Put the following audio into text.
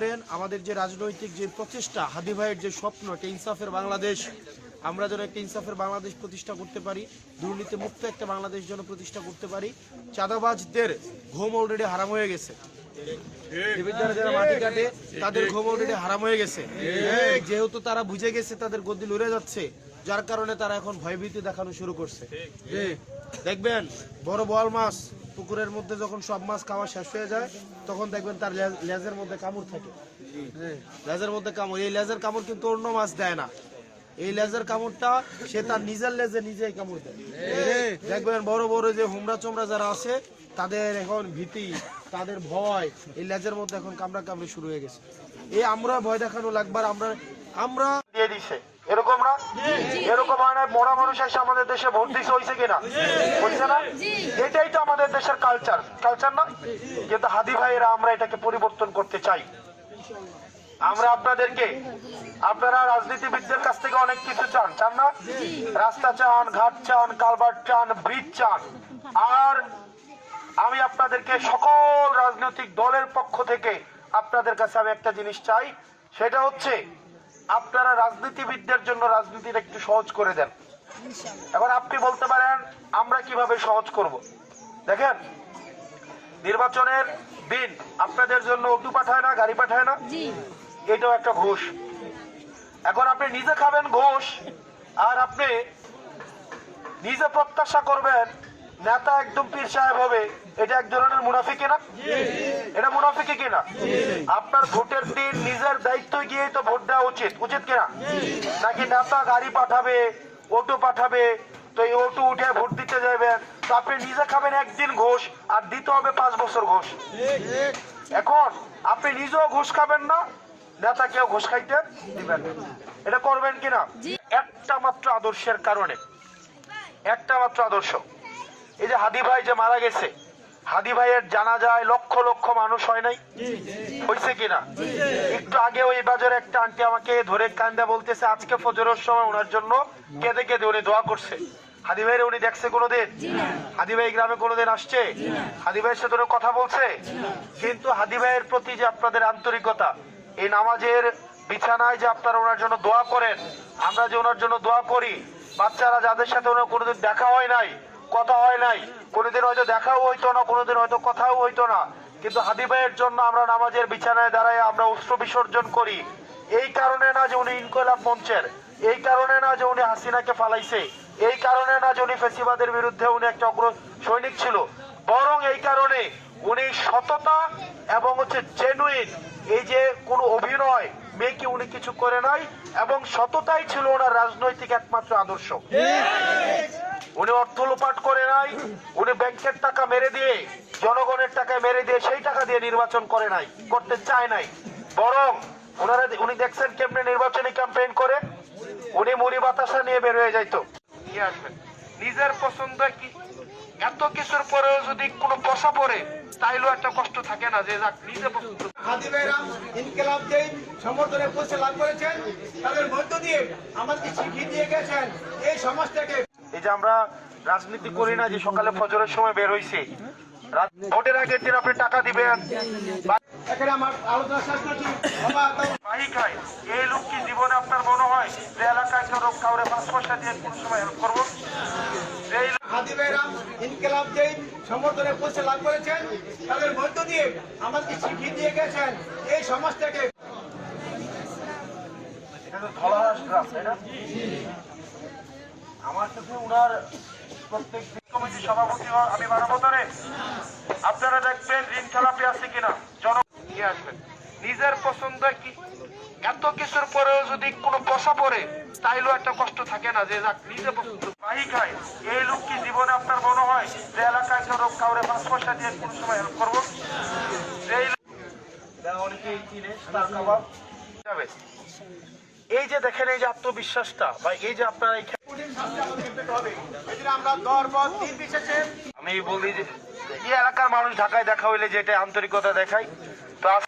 করেন, আমাদের যে রাজনৈতিক যে প্রচেষ্টা, হাদি ভাইয়ের যে স্বপ্ন, একটা ইনসাফের বাংলাদেশ, আমরা যেন একটা ইনসাফের বাংলাদেশ প্রতিষ্ঠা করতে পারি, দুর্নীতি মুক্ত একটা বাংলাদেশ যেন প্রতিষ্ঠা করতে পারি, চাঁদাবাজদের ঘুম অলরেডি হারাম হয়ে গেছে। তাদের ঘুম অলরেডি হারাম হয়ে গেছে। যেহেতু তারা বুঝে গেছে, তাদের গদি লড়ে যাচ্ছে, যার কারণে তারা এখন ভয়ভীতি দেখানো শুরু করছে। দেখবেন, বড় বল মাছ পুকুরের মধ্যে যখন সব মাছ খাওয়া শেষ হয়ে যায় তখন দেখবেন তার লেজের মধ্যে কামড় থাকে। লেজের মধ্যে কামড়। এই লেজের কামড় কিন্তু অন্য মাছ দেয় না। এই লেজের কামড়টা সে তার নিজের লেজে নিজেই কামড় দেয়। দেখবেন বড় বড় যে হুমড়া চোমড়া যারা আছে তাদের এখন ভীতি তাদের ভয় এই লেজের মধ্যে এখন কামড়া কামড়ি শুরু হয়ে গেছে। এই আমরা ভয় দেখানো লাগবার আমরা আমরা দিয়ে দিছে। এরকম না? এরকম হয় না মরা মানুষ এসে আমাদের দেশে ভোট দিছে হয়েছে কিনা? হচ্ছে না? এটাই তো আমাদের দেশের কালচার কালচার না? কিন্তু হাদি ভাইয়েরা আমরা এটাকে পরিবর্তন করতে চাই। আমরা আপনাদেরকে আপনারা রাজনীতিবিদদের কাছ থেকে অনেক কিছু চান চান না? রাস্তা চান ঘাট চান কালভার্ট চান ব্রিজ চান। আর আমি আপনাদেরকে সকল রাজনৈতিক দলের পক্ষ থেকে আপনাদের কাছে আমি একটা জিনিস চাই সেটা হচ্ছে আপনারা রাজনীতিবিদদের জন্য রাজনীতিটা একটু সহজ করে দেন। এবার আপনি বলতে পারেন আমরা কীভাবে সহজ করব? দেখেন নির্বাচনের দিন আপনাদের জন্য অটু পাঠায় না গাড়ি পাঠায় না? এটাও একটা ঘুষ। এখন আপনি নিজে খাবেন ঘুষ আর আপনি নিজে প্রত্যাশা করবেন নেতা একদম পীর সাহেব হবে এটা এক ধরনের মুনাফিকি না এটা মুনাফিকি কিনা? আপনার ভোটের দিন নিজের দায়িত্ব গিয়ে তো ভোট দেওয়া উচিত। উচিত কিনা? নাকি নেতা গাড়ি পাঠাবে অটো পাঠাবে তো এই অটো উঠে ভোট দিতে যাবেন তো আপনি নিজে খাবেন একদিন ঘোষ আর দিতে হবে পাঁচ বছর ঘোষ। এখন আপনি নিজেও ঘুষ খাবেন না নেতা কেউ ঘুষ খাইতে দিবেন। এটা করবেন কিনা? একটা মাত্র আদর্শের কারণে। একটা মাত্র আদর্শ। এই যে হাদি ভাই যে মারা গেছে, হাদি ভাইয়ের জানা যায় লক্ষ লক্ষ মানুষ হয় নাই। হয়েছে কিনা? একটু আগে ওই বাজারে একটা আন্টি আমাকে ধরে কান্দা বলতেছে, আজকে ফজরের সময় ওনার জন্য কেঁদে কেঁদে উনি দোয়া করছে। হাদি ভাইয়ের উনি দেখছে কোনোদিন? হাদি ভাই গ্রামে কোনোদিন আসছে? হাদি ভাইয়ের সাথে কথা বলছে? কিন্তু হাদি ভাইয়ের প্রতি যে আপনাদের আন্তরিকতা, এই নামাজের বিছানায় যে আপনারা ওনার জন্য দোয়া করেন, আমরা যে ওনার জন্য দোয়া করি, বাচ্চারা যাদের সাথে ওনার কোনোদিন দেখা হয় নাই কথা হয় নাই। কোনোদিন হয়তো দেখাও হইতো না, কোনোদিন হয়তো কথাও হইতো না। কিন্তু হাদি ভাইয়ের জন্য আমরা নামাজের বিছানায় দাঁড়ায় আমরা অস্ত্র বিসর্জন করি। এই কারণে না যে উনি ইনকলাব মঞ্চের, এই কারণে না যে উনি হাসিনাকে ফালাইছে, এই কারণে না যে উনি ফেসিবাদের বিরুদ্ধে উনি একটা অগ্র সৈনিক ছিল। বরং এই কারণে উনি সততা এবং হচ্ছে জেনুইন এই যে কোনো অভিনয় মেয়েকে উনি কিছু করে নাই এবং সততাই ছিল ওনার রাজনৈতিক একমাত্র আদর্শ। অর্থ লোপাট করে নাই উনি ব্যাংকের টাকা মেরে দিয়ে জনগণের টাকা মেরে দিয়ে সেই টাকা দিয়ে নির্বাচন করে নাই করতে চায় নাই। বরং ওনারা উনি দেখছেন কেমনে নির্বাচনী ক্যাম্পেইন করে উনি মুড়ি বাতাসা নিয়ে বের হয়ে যাইতো। নিয়ে আসবেন। নিজের পছন্দ কি? এত কিছুর পরেও যদি কোনো পশা পড়ে তাইলেও একটা কষ্ট থাকে না যে যাক নিজে পছন্দ। হাদি ভাইরাম ইনকেলাব যে সমর্থনে পৌঁছে লাভ করেছেন তাদের মধ্য দিয়ে আমাদেরকে শিখিয়ে দিয়ে গেছেন এই সমাজটাকে। এই যে আমরা রাজনীতি করি না যে সকালে ফজরের সময় বের হইছি। রাত ভোটের আগের দিন আপনি টাকা দিবেন। এখানে আমার আলোচনা শেষ করছি। বাবা খায় এই লোক কি জীবনে আপনার মনে হয় যে এলাকায় কারও কাউরে পাঁচ পয়সা দিয়ে কোন সময় হেল্প করব? এই ইনকেলাব সমর্থনে পৌঁছে লাভ করেছেন তাদের মধ্য দিয়ে আমাদেরকে শিখিয়ে দিয়ে গেছেন এই এটা তো ধলাহাস গ্রাম তাই না? আমার কাছে উনার প্রত্যেক কমিটির সভাপতি হওয়ার আমি মানবতারে। আপনারা দেখবেন ঋণ খেলাপি আছে কিনা? জন নিয়ে আসবেন নিজের পছন্দ কি এত কিছুর পরেও যদি কোনো পড়ে তাইলেও একটা কষ্ট থাকে না যে যাক নিজে পছন্দ বাহি খায়। এই লোক কি জীবনে আপনার মনে হয় যে এলাকায় কারও কাউরে পাঁচ পয়সা দিয়ে কোন সময় হেল্প করব? এই অনেকেই এই যে দেখেন এই যে আত্মবিশ্বাসটা বা এই যে আপনারা আমি বলি যে এই এলাকার মানুষ ঢাকায় দেখা হইলে যে এটা আন্তরিকতা দেখায়। তো